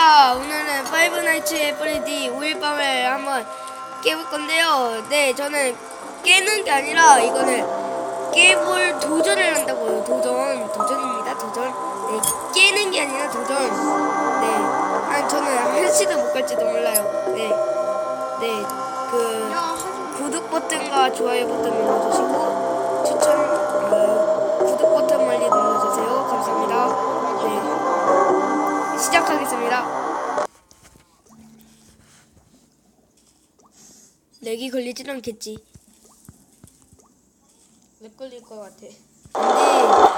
안녕하십니까. 오늘은 파이브 나이츠의 프레디 5일 밤을 한번 깨볼 건데요. 네, 저는 깨는 게 아니라 이거는 깨볼 도전을 한다고요. 도전. 도전입니다. 도전. 네, 깨는 게 아니라 도전. 네. 아니, 저는 한시도 못 갈지도 몰라요. 네. 네. 그, 구독 버튼과 좋아요 버튼 눌러주시고, 추천, 시작하겠습니다. 렉이 걸리진 않겠지. 렉 걸릴 것 같아. 근데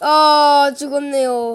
아 죽었네요